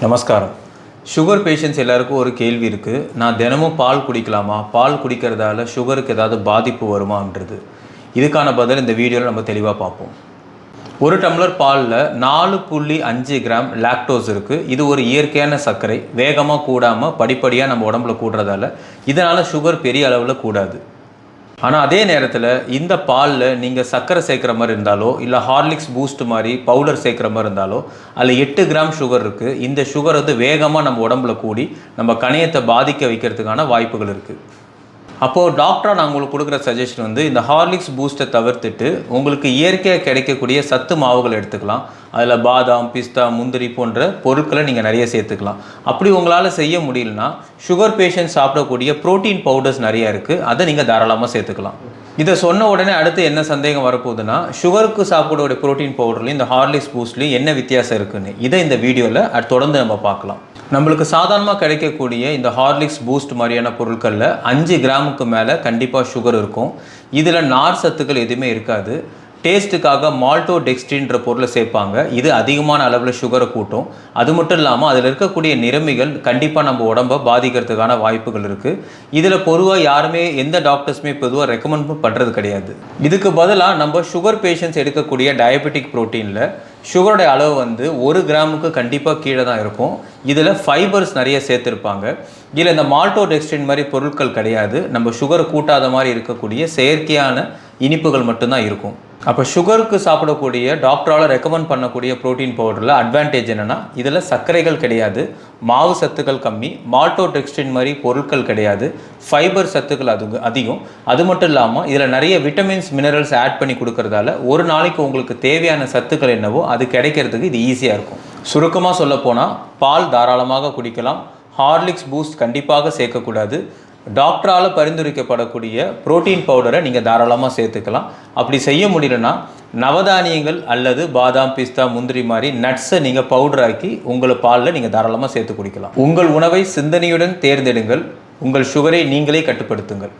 நமஸ்காரம். Sugar patients எல்லாருக்கும் ஒரு கேள்வி இருக்குது நான் தினமும் பால் குடிக்கலாமா? பால் குடிக்கிறதால சுகருக்கு ஏதாவது பாதிப்பு வருமான்றது. இதுக்கான பதில் இந்த வீடியோவில் நம்ம தெளிவாக பார்ப்போம். ஒரு டம்ளர் பாலில் நாலு புள்ளி அஞ்சு கிராம் லாக்டோஸ் இருக்குது இது ஒரு இயற்கையான சர்க்கரை. வேகமாக கூடாமல் படிப்படியாக நம்ம உடம்புல கூடுறதால. இதனால் சுகர் பெரிய அளவில் கூடாது. ஆனால் அதே நேரத்தில் இந்த பாலில் நீங்கள் சர்க்கரை சேர்க்குற மாதிரி இருந்தாலோ இல்லை ஹார்லிக்ஸ் பூஸ்ட் மாதிரி பவுடர் சேர்க்குற மாதிரி இருந்தாலோ அதில் எட்டு கிராம் சுகர் இருக்குது இந்த சுகர் வந்து வேகமாக நம்ம உடம்புல கூடி நம்ம கணையத்தை பாதிக்க வைக்கிறதுக்கான வாய்ப்புகள் இருக்குது அப்போது டாக்டராக நான் உங்களுக்கு கொடுக்குற சஜஷன் வந்து இந்த ஹார்லிக்ஸ் பூஸ்ட்டை தவிர்த்துட்டு உங்களுக்கு இயற்கையாக கிடைக்கக்கூடிய சத்து மாவுகள் எடுத்துக்கலாம். அதில் பாதாம் பிஸ்தா முந்திரி போன்ற பொருட்களை நீங்கள் நிறைய சேர்த்துக்கலாம். அப்படி உங்களால் செய்ய முடியலனா சுகர் பேஷண்ட் சாப்பிடக்கூடிய புரோட்டீன் பவுடர்ஸ் நிறைய இருக்குது அதை நீங்கள் தாராளமாக சேர்த்துக்கலாம். இதை சொன்ன உடனே அடுத்து என்ன சந்தேகம் வரப்போகுதுன்னா சுகருக்கு சாப்பிடக்கூடிய புரோட்டீன் பவுடர்லையும் இந்த ஹார்லிக்ஸ் பூஸ்ட்லையும் என்ன வித்தியாசம் இருக்குன்னு. இதை இந்த வீடியோவில் தொடர்ந்து நம்ம பார்க்கலாம். நம்மளுக்கு சாதாரணமாக கிடைக்கக்கூடிய இந்த ஹார்லிக்ஸ் பூஸ்ட் மாதிரியான பொருட்களில் அஞ்சு கிராமுக்கு மேலே கண்டிப்பாக சுகர் இருக்கும். இதில் நார் சத்துக்கள் எதுவுமே இருக்காது. டேஸ்ட்டுக்காக மால்டோ டெக்ஸ்டின்ற பொருளை சேர்ப்பாங்க. இது அதிகமான அளவில் சுகரை கூட்டும். அது மட்டும் இல்லாமல் அதில் இருக்கக்கூடிய நிறமிகள் கண்டிப்பாக நம்ம உடம்பை பாதிக்கிறதுக்கான வாய்ப்புகள் இருக்குது இதில் பொதுவாக யாருமே எந்த டாக்டர்ஸுமே பொதுவாக ரெக்கமெண்ட் பண்ணுறது கிடையாது. இதுக்கு பதிலாக நம்ம சுகர் பேஷண்ட்ஸ் எடுக்கக்கூடிய டயபெட்டிக் ப்ரோட்டீனில் சுகருடைய அளவு வந்து ஒரு கிராமுக்கு கண்டிப்பாக கீழே தான் இருக்கும். இதில் ஃபைபர்ஸ் நிறைய சேர்த்துருப்பாங்க. இதில் இந்த மால்டோ டெக்ஸ்டின் மாதிரி பொருட்கள் கிடையாது. நம்ம சுகர் கூட்டாத மாதிரி இருக்கக்கூடிய செயற்கையான இனிப்புகள் மட்டும்தான் இருக்கும். அப்போ சுகருக்கு சாப்பிடக்கூடிய டாக்டரால் ரெக்கமெண்ட் பண்ணக்கூடிய ப்ரோட்டீன் பவுடரில் அட்வான்டேஜ் என்னென்னா இதில் சர்க்கரைகள் கிடையாது மாவு சத்துக்கள் கம்மி மால்டோ டெக்ஸ்டின் மாதிரி பொருட்கள் கிடையாது ஃபைபர் சத்துக்கள் அது அதிகம். அது மட்டும் இல்லாமல் இதில் நிறைய விட்டமின்ஸ் மினரல்ஸ் ஆட் பண்ணி கொடுக்கறதால ஒரு நாளைக்கு உங்களுக்கு தேவையான சத்துக்கள் என்னவோ அது கிடைக்கிறதுக்கு இது ஈஸியாக இருக்கும். சுருக்கமாக சொல்லப்போனால் பால் தாராளமாக குடிக்கலாம். ஹார்லிக்ஸ் பூஸ்ட் கண்டிப்பாக சேர்க்கக்கூடாது டாக்டரால் பரிந்துரைக்கப்படக்கூடிய புரோட்டீன் பவுடரை நீங்கள் தாராளமாக சேர்த்துக்கலாம். அப்படி செய்ய முடியலன்னா நவதானியங்கள் அல்லது பாதாம் பிஸ்தா முந்திரி மாதிரி நட்ஸை நீங்கள் பவுடராக்கி உங்கள் உங்களை பாலில் நீங்கள் தாராளமாக சேர்த்து குடிக்கலாம். உங்கள் உணவை சிந்தனையுடன் தேர்ந்தெடுங்கள். உங்கள் சுகரை நீங்களே கட்டுப்படுத்துங்கள்.